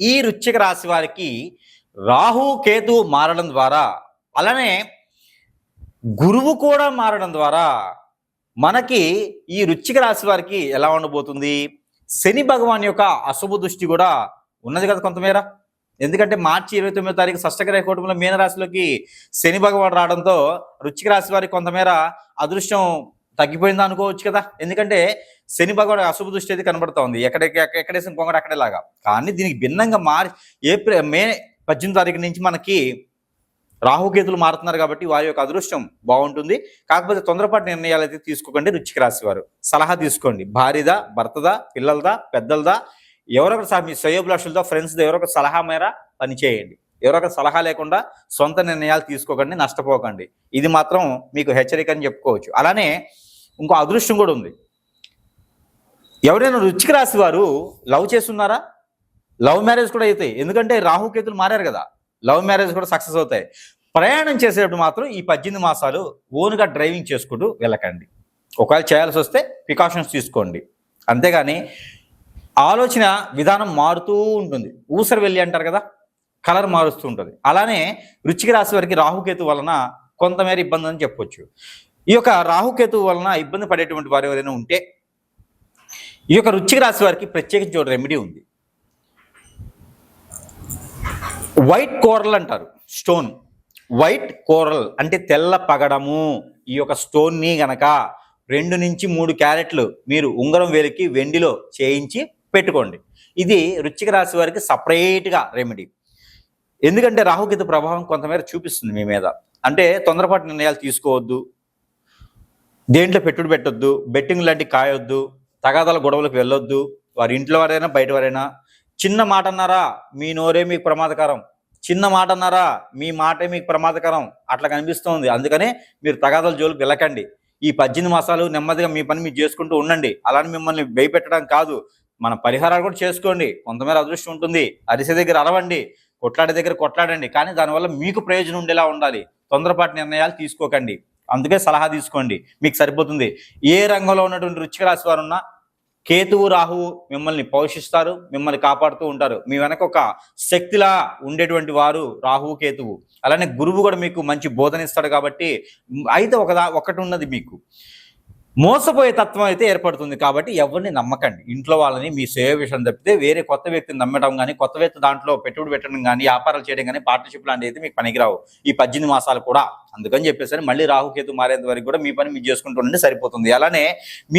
ఈ వృశ్చిక రాశి వారికి రాహు కేతు మారడం ద్వారా అలానే గురువు కూడా మారడం ద్వారా మనకి ఈ వృశ్చిక రాశి వారికి ఎలా ఉండబోతుంది? శని భగవాన్ యొక్క అశుభ దృష్టి కూడా ఉన్నది కదా కొంతమేర. ఎందుకంటే మార్చి ఇరవై తొమ్మిదో తారీఖు షష్టగ్రహ కూటమిలో మీనరాశిలోకి శని భగవాన్ రావడంతో వృశ్చిక రాశి వారికి కొంతమేర అదృష్టం తగ్గిపోయిందా అనుకోవచ్చు కదా. ఎందుకంటే శని భగవాడు అశుభ దృష్టి అయితే కనబడుతూ ఉంది ఎక్కడ ఎక్కడేసిన కొంగడు అక్కడేలాగా. కానీ దీనికి భిన్నంగా మార్చి ఏప్రిల్ మే పద్దెనిమిది తారీఖు నుంచి మనకి రాహుకేతులు మారుతున్నారు కాబట్టి వారి యొక్క అదృష్టం బాగుంటుంది. కాకపోతే తొందరపాటు నిర్ణయాలు అయితే తీసుకోకండి రుచికి రాసేవారు సలహా తీసుకోండి. భార్యదా భర్తదా పిల్లలదా పెద్దలదా ఎవరొకరు సహా మీ స్వయోభిలాషులతో ఫ్రెండ్స్తో ఎవరొక సలహా మేర పనిచేయండి ఎవరొక సలహా లేకుండా సొంత నిర్ణయాలు తీసుకోకండి నష్టపోకండి. ఇది మాత్రం మీకు హెచ్చరిక అని చెప్పుకోవచ్చు. అలానే ఇంకో అదృష్టం కూడా ఉంది. ఎవరైనా రుచికి రాసి వారు లవ్ చేస్తున్నారా? లవ్ మ్యారేజ్ కూడా అవుతాయి ఎందుకంటే రాహుకేతులు మారారు కదా లవ్ మ్యారేజ్ కూడా సక్సెస్ అవుతాయి. ప్రయాణం చేసేటప్పుడు మాత్రం ఈ పద్దెనిమిది మాసాలు ఓన్గా డ్రైవింగ్ చేసుకుంటూ వెళ్ళకండి. ఒకవేళ చేయాల్సి వస్తే ప్రికాషన్స్ తీసుకోండి. అంతేగాని ఆలోచన విధానం మారుతూ ఉంటుంది. ఊసరు వెళ్ళి అంటారు కదా కలర్ మారుస్తూ ఉంటుంది. అలానే రుచికి రాశి వారికి రాహుకేతు వలన కొంతమేర ఇబ్బంది అని చెప్పొచ్చు. ఈ యొక్క రాహుకేతు వలన ఇబ్బంది పడేటువంటి వారు ఎవరైనా ఉంటే ఈ యొక్క రుచిక రాశి వారికి ప్రత్యేకించి ఒక రెమెడీ ఉంది. వైట్ కోరల్ అంటారు స్టోన్ వైట్ కోరల్ అంటే తెల్ల పగడము. ఈ యొక్క స్టోన్ని గనక రెండు నుంచి మూడు క్యారెట్లు మీరు ఉంగరం వేలికి వెండిలో చేయించి పెట్టుకోండి. ఇది రుచిక రాశి వారికి సపరేట్గా రెమెడీ ఎందుకంటే రాహుకేతు ప్రభావం కొంతమేర చూపిస్తుంది మీ మీద. అంటే తొందరపాటు నిర్ణయాలు తీసుకోవద్దు. దేంట్లో పెట్టుడు పెట్టొద్దు బెట్టింగ్ లాంటి కాయొద్దు తగాదాల గొడవలకు వెళ్ళొద్దు వారి ఇంట్లో వారైనా బయట వారైనా. చిన్న మాట అన్నారా మీ నోరే మీకు ప్రమాదకరం. చిన్న మాట అన్నారా మీ మాటే మీకు ప్రమాదకరం. అట్లా కనిపిస్తోంది. అందుకనే మీరు తగాదాల జోలికి వెళ్ళకండి. ఈ పద్దెనిమిది మాసాలు నెమ్మదిగా మీ పని మీరు చేసుకుంటూ ఉండండి. అలానే మిమ్మల్ని భయపెట్టడం కాదు. మన పరిహారాలు కూడా చేసుకోండి. కొంతమేర అదృష్టం ఉంటుంది. అరిసె దగ్గర అరవండి. కొట్లాడే దగ్గర కొట్లాడండి. కానీ దానివల్ల మీకు ప్రయోజనం ఉండేలా ఉండాలి. తొందరపాటు నిర్ణయాలు తీసుకోకండి. అందుకే సలహా తీసుకోండి. మీకు సరిపోతుంది. ఏ రంగంలో ఉన్నటువంటి రుచిక రాశి వారు ఉన్నా కేతువు రాహువు మిమ్మల్ని పోషిస్తారు మిమ్మల్ని కాపాడుతూ ఉంటారు. మీ వెనక ఒక శక్తిలా ఉండేటువంటి వారు రాహువు కేతువు. అలానే గురువు కూడా మీకు మంచి బోధన ఇస్తాడు కాబట్టి అయితే ఒకదా ఒకటి ఉన్నది మీకు. మోసపోయే తత్వం అయితే ఏర్పడుతుంది కాబట్టి ఎవరిని నమ్మకండి. ఇంట్లో వాళ్ళని మీ సేవ విషయం తప్పితే వేరే కొత్త వ్యక్తిని నమ్మడం కానీ కొత్త వ్యక్తి దాంట్లో పెట్టుబడి పెట్టడం కానీ వ్యాపారాలు చేయడం కానీ పార్ట్నర్షిప్ లాంటివి అయితే మీకు పనికిరావు. ఈ పద్దెనిమిది మాసాలు కూడా. అందుకని చెప్పేసరి మళ్ళీ రాహుకేతు మారేంత వరకు కూడా మీ పని మీరు చేసుకుంటుండే సరిపోతుంది. అలానే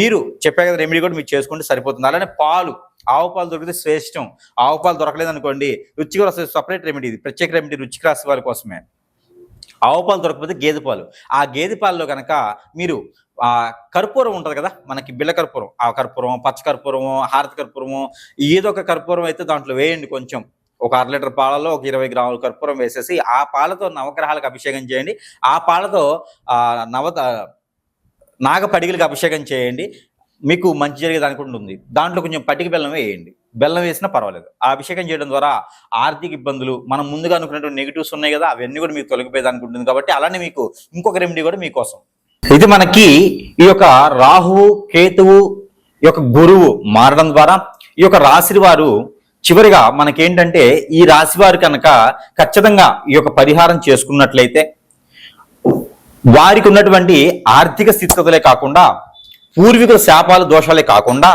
మీరు చెప్పే కదా రెమెడీ కూడా మీరు చేసుకుంటే సరిపోతుంది. అలానే పాలు ఆవు పాలు దొరికితే శ్రేష్టం. ఆవు పాలు దొరకలేదు అనుకోండి రుచికి సపరేట్ రెమెడీ ఇది. ప్రత్యేక రెమెడీ రుచికి రాసే వారి కోసమే. ఆవు పాలు దొరకకపోతే గేదె పాలు. ఆ గేదె పాలలో కనుక మీరు ఆ కర్పూరం ఉంటుంది కదా మనకి బిళ్ళ కర్పూరం. ఆ కర్పూరం పచ్చ కర్పూరము హారతి కర్పూరము ఏదో ఒక కర్పూరం అయితే దాంట్లో వేయండి కొంచెం. ఒక అర లీటర్ పాలలో ఒక ఇరవై గ్రాముల కర్పూరం వేసేసి ఆ పాలతో నవగ్రహాలకు అభిషేకం చేయండి. ఆ పాలతో నవత నవ నాగ పడిగలకు అభిషేకం చేయండి. మీకు మంచి జరిగేది కూడా ఉంది దాంట్లో కొంచెం పటిక బెల్లం వేయండి. బెల్లం వేసినా పర్వాలేదు. ఆ అభిషేకం చేయడం ద్వారా ఆర్థిక ఇబ్బందులు మనం ముందుగా అనుకున్నటువంటి నెగిటివ్స్ ఉన్నాయి కదా అవన్నీ కూడా మీకు తొలగిపోయేదానికి ఉంటుంది కాబట్టి అలానే మీకు ఇంకొక రెమెడీ కూడా మీకోసం. ఇది మనకి ఈ యొక్క రాహువు కేతువు ఈ యొక్క గురువు మారడం ద్వారా ఈ యొక్క రాశి వారు చివరిగా మనకేంటంటే ఈ రాశి వారు కనుక ఖచ్చితంగా ఈ యొక్క పరిహారం చేసుకున్నట్లయితే వారికి ఉన్నటువంటి ఆర్థిక స్థితిగతులే కాకుండా పూర్వీకుల శాపాలు దోషాలే కాకుండా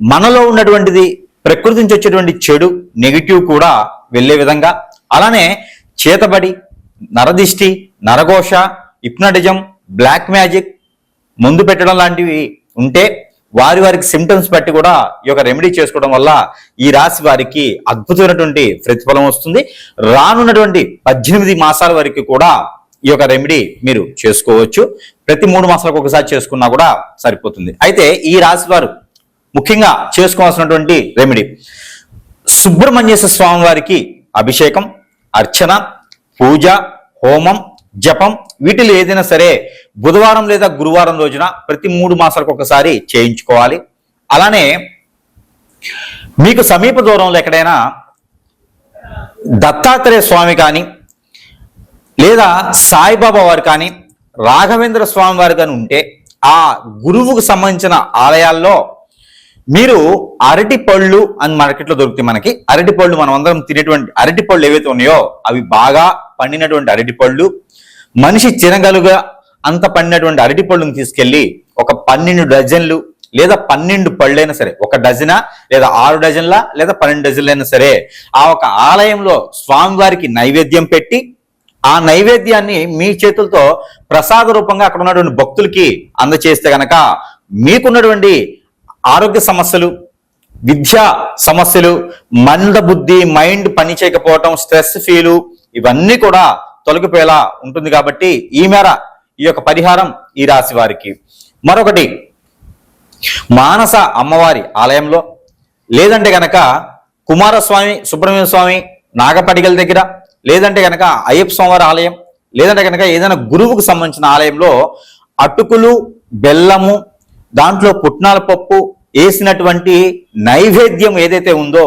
మనలో ఉన్నటువంటిది ప్రకృతి నుంచి వచ్చేటువంటి చెడు నెగిటివ్ కూడా వెళ్ళే విధంగా అలానే చేతబడి నరదిష్టి నరఘోష హిప్నటిజం బ్లాక్ మ్యాజిక్ ముందు పెట్టడం లాంటివి ఉంటే వారి వారికి సిమ్టమ్స్ బట్టి కూడా ఈ యొక్క రెమెడీ చేసుకోవడం వల్ల ఈ రాశి వారికి అద్భుతమైనటువంటి ప్రతిఫలం వస్తుంది. రానున్నటువంటి పద్దెనిమిది మాసాల వరకు కూడా ఈ యొక్క రెమెడీ మీరు చేసుకోవచ్చు. ప్రతి మూడు మాసాలకు ఒకసారి చేసుకున్నా కూడా సరిపోతుంది. అయితే ఈ రాశి వారు ముఖ్యంగా చేసుకోవాల్సినటువంటి రెమెడీ సుబ్రహ్మణ్యేశ్వర స్వామి వారికి అభిషేకం అర్చన పూజ హోమం జపం వీటిలో ఏదైనా సరే బుధవారం లేదా గురువారం రోజున ప్రతి మూడు మాసాలకు ఒకసారి చేయించుకోవాలి. అలానే మీకు సమీప దూరంలో ఎక్కడైనా దత్తాత్రేయ స్వామి కానీ లేదా సాయిబాబా వారు కానీ రాఘవేంద్ర స్వామి వారు కానీ ఉంటే ఆ గురువుకు సంబంధించిన ఆలయాల్లో మీరు అరటి పళ్ళు అని మార్కెట్లో దొరుకుతాయి మనకి. అరటి పళ్ళు మనం అందరం తినేటువంటి అరటి పళ్ళు ఏవైతే ఉన్నాయో అవి బాగా పండినటువంటి అరటి పళ్ళు మనిషి చిరగలుగా అంత పండినటువంటి అరటి పళ్ళును తీసుకెళ్ళి ఒక పన్నెండు డజన్లు లేదా పన్నెండు పళ్ళైనా సరే ఒక డజనా లేదా ఆరు డజన్లా లేదా పన్నెండు డజన్లైనా సరే ఆ ఒక ఆలయంలో స్వామివారికి నైవేద్యం పెట్టి ఆ నైవేద్యాన్ని మీ చేతులతో ప్రసాద రూపంగా అక్కడ ఉన్నటువంటి భక్తులకి అందచేస్తే గనక మీకున్నటువంటి ఆరోగ్య సమస్యలు విద్యా సమస్యలు మంద బుద్ధి మైండ్ పని చేయకపోవటం స్ట్రెస్ ఫీలు ఇవన్నీ కూడా తొలగిపోయేలా ఉంటుంది కాబట్టి ఈ మేర ఈ యొక్క పరిహారం ఈ రాశి వారికి. మరొకటి మానస అమ్మవారి ఆలయంలో లేదంటే గనక కుమారస్వామి సుబ్రహ్మణ్య స్వామి నాగపడిగల దగ్గర లేదంటే గనక అయ్యప్ప స్వామివారి ఆలయం లేదంటే గనక ఏదైనా గురువుకు సంబంధించిన ఆలయంలో అటుకులు బెల్లము దాంట్లో పుట్నాల పప్పు వేసినటువంటి నైవేద్యం ఏదైతే ఉందో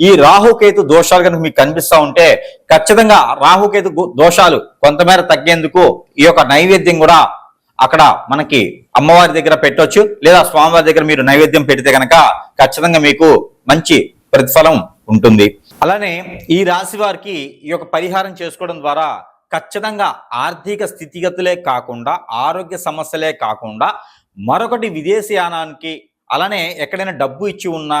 ఈ రాహుకేతు దోషాలు కనుక మీకు కనిపిస్తూ ఉంటే ఖచ్చితంగా రాహుకేతు దోషాలు కొంతమేర తగ్గేందుకు ఈ యొక్క నైవేద్యం కూడా అక్కడ మనకి అమ్మవారి దగ్గర పెట్టవచ్చు లేదా స్వామివారి దగ్గర మీరు నైవేద్యం పెడితే కనుక ఖచ్చితంగా మీకు మంచి ప్రతిఫలం ఉంటుంది. అలానే ఈ రాశి వారికి ఈ యొక్క పరిహారం చేసుకోవడం ద్వారా ఖచ్చితంగా ఆర్థిక స్థితిగతులే కాకుండా ఆరోగ్య సమస్యలే కాకుండా మరొకటి విదేశీయానానికి అలానే ఎక్కడైనా డబ్బు ఇచ్చి ఉన్నా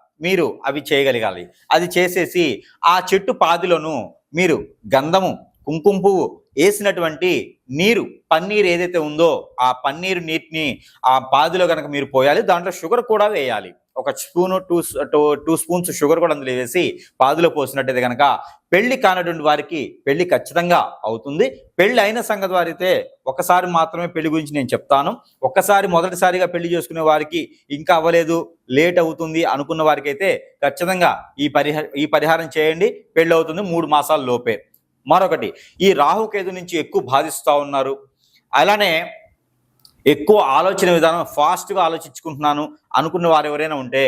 మీరు అవి చేయగలగాలి. అది చేసేసి ఆ చెట్టు పాదిలోను మీరు గంధము కుంకుమ పువ్వు వేసినటువంటి నీరు పన్నీరు ఏదైతే ఉందో ఆ పన్నీరు నీటిని ఆ పాదిలో కనుక మీరు పోయాలి. దాంట్లో షుగర్ కూడా వేయాలి. ఒక spoon two two two spoons sugar కూడా అందులో వేసి పాదులో పోసినట్టయితే కనుక పెళ్ళి కానటువంటి వారికి పెళ్ళి ఖచ్చితంగా అవుతుంది. పెళ్ళి అయిన సంగతి వారైతే ఒకసారి మాత్రమే పెళ్ళి గురించి నేను చెప్తాను. ఒక్కసారి మొదటిసారిగా పెళ్ళి చేసుకునే వారికి ఇంకా అవ్వలేదు లేట్ అవుతుంది అనుకున్న వారికి అయితే ఖచ్చితంగా ఈ పరిహార ఈ పరిహారం చేయండి పెళ్ళి అవుతుంది మూడు మాసాల లోపే. మరొకటి ఈ రాహుకేతు నుంచి ఎక్కువ బాధిస్తూ ఉన్నారు. అలానే ఎక్కువ ఆలోచన విధానం ఫాస్ట్గా ఆలోచించుకుంటున్నాను అనుకున్న వారు ఎవరైనా ఉంటే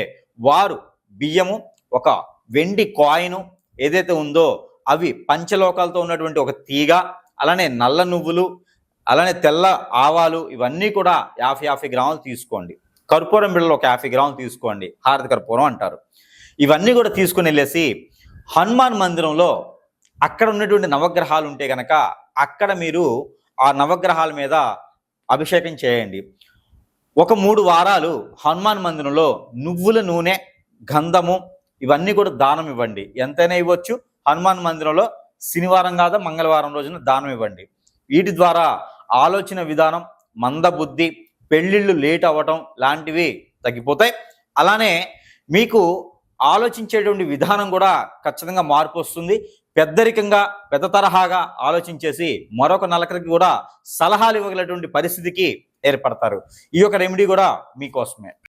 వారు బియ్యము ఒక వెండి కాయిన్ ఏదైతే ఉందో అవి పంచలోకాలతో ఉన్నటువంటి ఒక తీగ అలానే నల్ల నువ్వులు అలానే తెల్ల ఆవాలు ఇవన్నీ కూడా యాభై యాభై గ్రాములు తీసుకోండి. కర్పూరం బిళ్ళలు ఒక యాభై గ్రాములు తీసుకోండి. హారతి కర్పూరం అంటారు. ఇవన్నీ కూడా తీసుకుని వెళ్ళేసి హనుమాన్ మందిరంలో అక్కడ ఉన్నటువంటి నవగ్రహాలు ఉంటే కనుక అక్కడ మీరు ఆ నవగ్రహాల మీద అభిషేకం చేయండి. ఒక మూడు వారాలు హనుమాన్ మందిరంలో నువ్వుల నూనె గంధము ఇవన్నీ కూడా దానం ఇవ్వండి. ఎంతైనా ఇవ్వచ్చు. హనుమాన్ మందిరంలో శనివారం కాదా మంగళవారం రోజున దానం ఇవ్వండి. వీటి ద్వారా ఆలోచన విధానం మందబుద్ధి పెళ్ళిళ్ళు లేట్ అవ్వటం లాంటివి తగ్గిపోతాయి. అలానే మీకు ఆలోచించేటువంటి విధానం కూడా ఖచ్చితంగా మార్పు వస్తుంది. పెద్దరికంగా పెద్ద తరహాగా ఆలోచించేసి మరొక నలకరికి కూడా సలహాలు ఇవ్వగలటువంటి పరిస్థితికి ఏర్పడతారు. ఈ యొక్క రెమెడీ కూడా మీకోసమే.